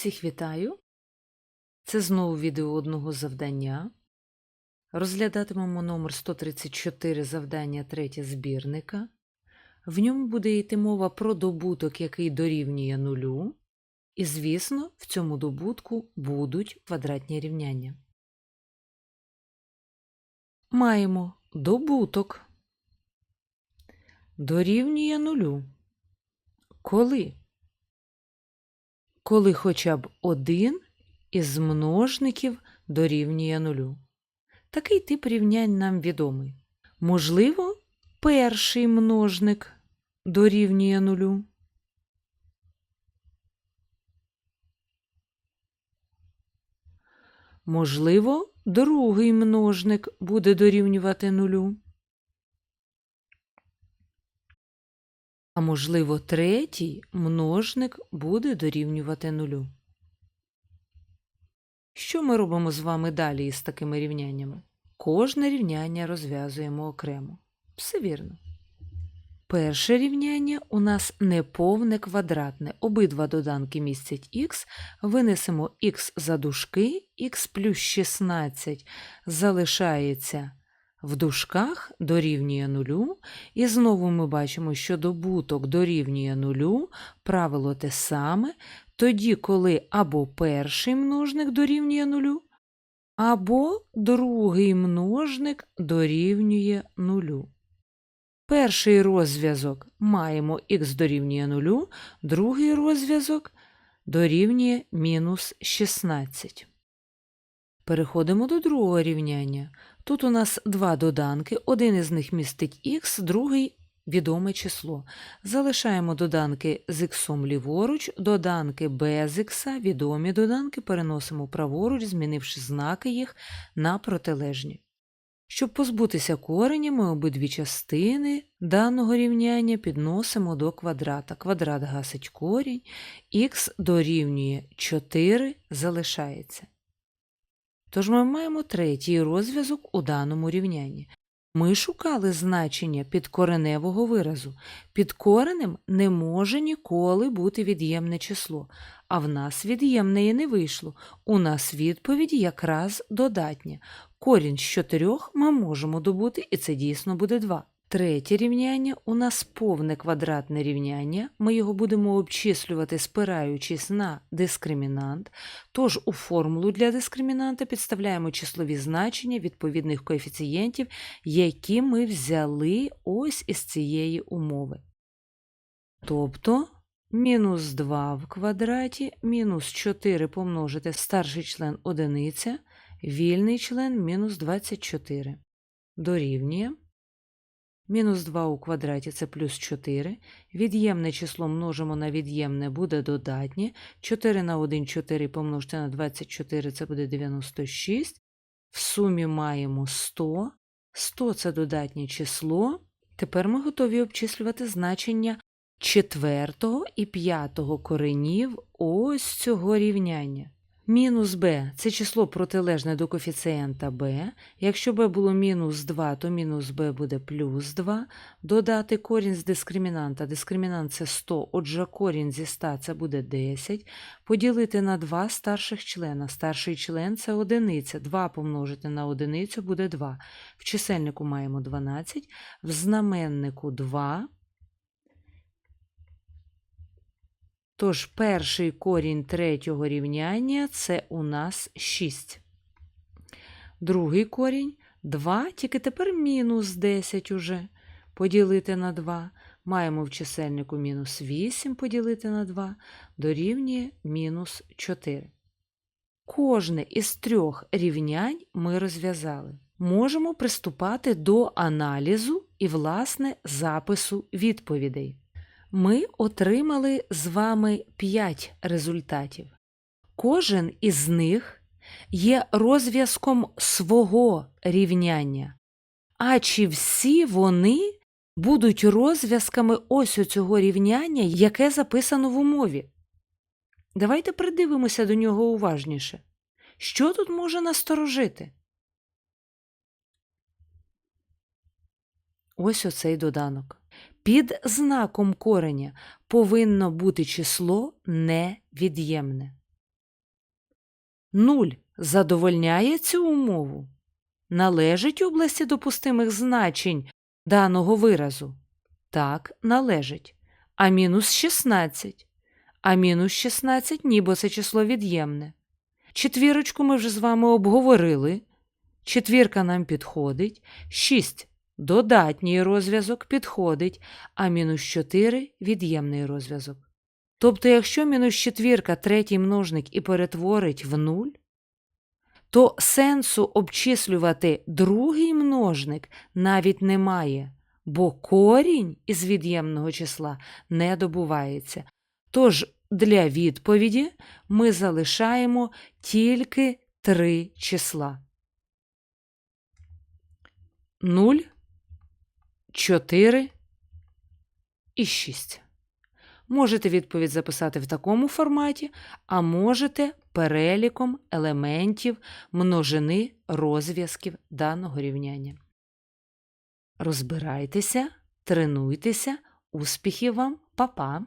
Всіх вітаю! Це знову відео одного завдання. Розглядатимемо номер 134 завдання 3 збірника. В ньому буде йти мова про добуток, який дорівнює нулю. І, звісно, в цьому добутку будуть квадратні рівняння. Маємо добуток дорівнює нулю. Коли? Коли хоча б один із множників дорівнює нулю. Такий тип рівнянь нам відомий. Можливо, перший множник дорівнює нулю. Можливо, другий множник буде дорівнювати нулю. А можливо, третій множник буде дорівнювати нулю. Що ми робимо з вами далі із такими рівняннями? Кожне рівняння розв'язуємо окремо. Все вірно. Перше рівняння у нас неповне квадратне. Обидва доданки містять х, винесемо х за дужки, х плюс 16 залишається в дужках дорівнює нулю, і знову ми бачимо, що добуток дорівнює нулю, правило те саме, тоді, коли або перший множник дорівнює нулю, або другий множник дорівнює нулю. Перший розв'язок маємо х дорівнює нулю, другий розв'язок дорівнює мінус 16. Переходимо до другого рівняння. Тут у нас два доданки, один із них містить х, другий відоме число. Залишаємо доданки з х ліворуч, доданки без х, відомі доданки переносимо праворуч, змінивши знаки їх на протилежні. Щоб позбутися кореня, ми обидві частини даного рівняння підносимо до квадрата. Квадрат гасить корінь, х дорівнює 4 залишається. Тож ми маємо третій розв'язок у даному рівнянні. Ми шукали значення підкореневого виразу. Під коренем не може ніколи бути від'ємне число, а в нас від'ємне і не вийшло. У нас відповідь якраз додатня. Корінь з чотирьох ми можемо добути, і це дійсно буде 2. Третє рівняння у нас повне квадратне рівняння, ми його будемо обчислювати, спираючись на дискримінант. Тож у формулу для дискримінанта підставляємо числові значення відповідних коефіцієнтів, які ми взяли ось із цієї умови. Тобто мінус 2 в квадраті, мінус 4 помножити старший член одиниця, вільний член мінус 24. Дорівнює. Мінус 2 у квадраті це плюс 4. Від'ємне число множимо на від'ємне буде додатнє. 4 на 1 – 4 помножити на 24 це буде 96. В сумі маємо 100. 100 це додатнє число. Тепер ми готові обчислювати значення четвертого і п'ятого коренів ось цього рівняння. Мінус b – це число протилежне до коефіцієнта b. Якщо b було мінус 2, то мінус b буде плюс 2. Додати корінь з дискримінанта. Дискримінант – це 100, отже корінь зі 100 – це буде 10. Поділити на 2 старших члена. Старший член – це одиниця. 2 помножити на одиницю буде 2. В чисельнику маємо 12, в знаменнику 2. Тож перший корінь третього рівняння це у нас 6. Другий корінь 2, тільки тепер мінус 10 уже поділити на 2. Маємо в чисельнику мінус 8 поділити на 2, дорівнює мінус 4. Кожне із трьох рівнянь ми розв'язали. Можемо приступати до аналізу і, власне, запису відповідей ми отримали з вами 5 результатів. Кожен із них є розв'язком свого рівняння. А чи всі вони будуть розв'язками ось цього рівняння, яке записано в умові? Давайте придивимося до нього уважніше. Що тут може насторожити? Ось оцей доданок. Під знаком кореня повинно бути число невід'ємне. 0 задовольняє цю умову? Належить області допустимих значень даного виразу? Так, належить. А мінус 16? А мінус 16 ніби це число від'ємне. Четвірочку ми вже з вами обговорили. Четвірка нам підходить. 6 додатній розв'язок підходить, а мінус 4 від'ємний розв'язок. Тобто, якщо мінус четвірка третій множник і перетворить в нуль, то сенсу обчислювати другий множник навіть немає, бо корінь із від'ємного числа не добувається. Тож для відповіді ми залишаємо тільки три числа. 0, 4 і 6. Можете відповідь записати в такому форматі, а можете переліком елементів множини розв'язків даного рівняння. Розбирайтеся, тренуйтеся, успіхів вам, па-па!